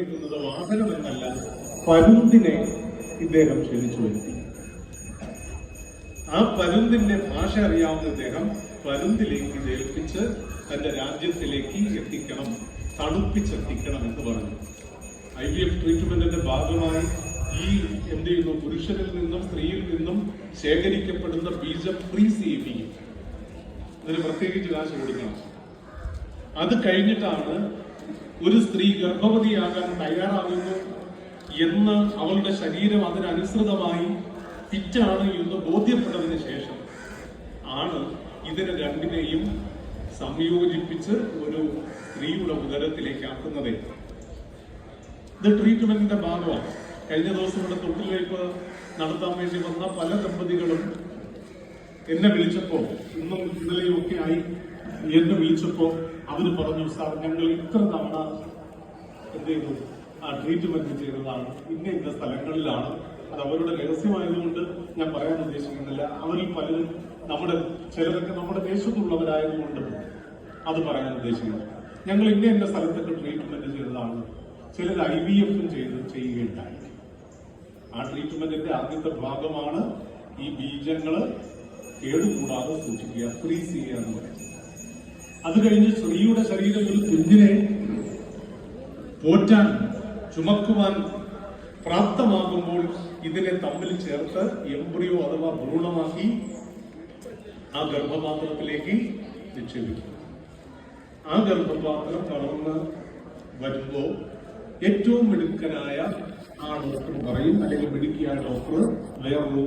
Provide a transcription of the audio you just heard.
വാഹനം പരുന്തിനെ ഇദ്ദേഹം ക്ഷണിച്ചു വരുത്തി. ആ പരുന്തിന്റെ ഭാഷ അറിയാവുന്ന ഇദ്ദേഹം പരുന്തിലേക്ക് ഏൽപ്പിച്ച് തന്റെ രാജ്യത്തിലേക്ക് എത്തിക്കണം തണുപ്പിച്ചെത്തിക്കണം എന്ന് പറഞ്ഞു. ഐ വി എഫ് ട്രീറ്റ്മെന്റിന്റെ ഭാഗമായി ഈ എന്ത് ചെയ്യുന്നു? പുരുഷനിൽ നിന്നും സ്ത്രീയിൽ നിന്നും ശേഖരിക്കപ്പെടുന്ന ബീജം പ്രീ സേവിങ് അതിന് പ്രത്യേകിച്ച് കാശ് കൊടുക്കണം. അത് കഴിഞ്ഞിട്ടാണ് ഒരു സ്ത്രീ ഗർഭവതിയാകാൻ തയ്യാറാകുന്നു എന്ന് അവളുടെ ശരീരം അതിനനുസൃതമായി ഫിറ്റാണ് എന്ന് ബോധ്യപ്പെട്ടതിന് ശേഷം ആണ് ഇതിനെ രണ്ടിനെയും സംയോജിപ്പിച്ച് ഒരു സ്ത്രീയുടെ ഉദരത്തിലേക്ക് ആക്കുന്നത്. ഇത് ട്രീറ്റ്മെന്റിന്റെ ഭാഗമാണ്. കഴിഞ്ഞ ദിവസം ഇവിടെ തൊട്ടിലേക്ക് നടത്താൻ വേണ്ടി വന്ന പല ദമ്പതികളും എന്നെ വിളിച്ചപ്പോ ഇന്നും ഇന്നലെയും ഒക്കെ ആയി എന്നെ വിളിച്ചപ്പോ അവർ പറഞ്ഞു സാർ ഞങ്ങൾ ഇത്ര തവണ എന്ത് ചെയ്തു? ആ ട്രീറ്റ്മെന്റ് ചെയ്തതാണ്. ഇന്ന ഇന്ന സ്ഥലങ്ങളിലാണ്. അത് അവരുടെ രഹസ്യമായതുകൊണ്ട് ഞാൻ പറയാൻ ഉദ്ദേശിക്കുന്നില്ല. അവരിൽ പലരും നമ്മുടെ ചിലരൊക്കെ നമ്മുടെ ദേശത്തുള്ളവരായതുകൊണ്ട് അത് പറയാൻ ഉദ്ദേശിക്കുന്നു. ഞങ്ങൾ ഇന്ന ഇന്ന സ്ഥലത്തൊക്കെ ട്രീറ്റ്മെന്റ് ചെയ്തതാണ്. ചിലർ ഐ വി എഫും ചെയ്ത് ചെയ്യുകയുണ്ടായി. ആ ട്രീറ്റ്മെന്റിന്റെ ആദ്യത്തെ ഭാഗമാണ് ഈ ബീജങ്ങൾ കേടുകൂടാതെ സൂക്ഷിക്കുക ഫ്രീസ് ചെയ്യുക എന്ന് പറയും അത് കഴിഞ്ഞ് സ്ത്രീയുടെ ശരീരം ഒരു കുഞ്ഞിനെ പോറ്റാൻ ചുമക്കുവാൻ പ്രാപ്തമാകുമ്പോൾ ഇതിനെ തമ്മിൽ ചേർത്ത് എംബ്രിയോ അഥവാ ഭ്രൂണമാക്കി ആ ഗർഭപാത്രത്തിലേക്ക് നിക്ഷേപിക്കും ആ ഗർഭപാത്രം വളർന്ന് വരുമ്പോ ഏറ്റവും മിടുക്കനായ ആ ഡോക്ടർ പറയും അല്ലെങ്കിൽ മിടുക്കിയായ ഡോക്ടർ വേറൊരു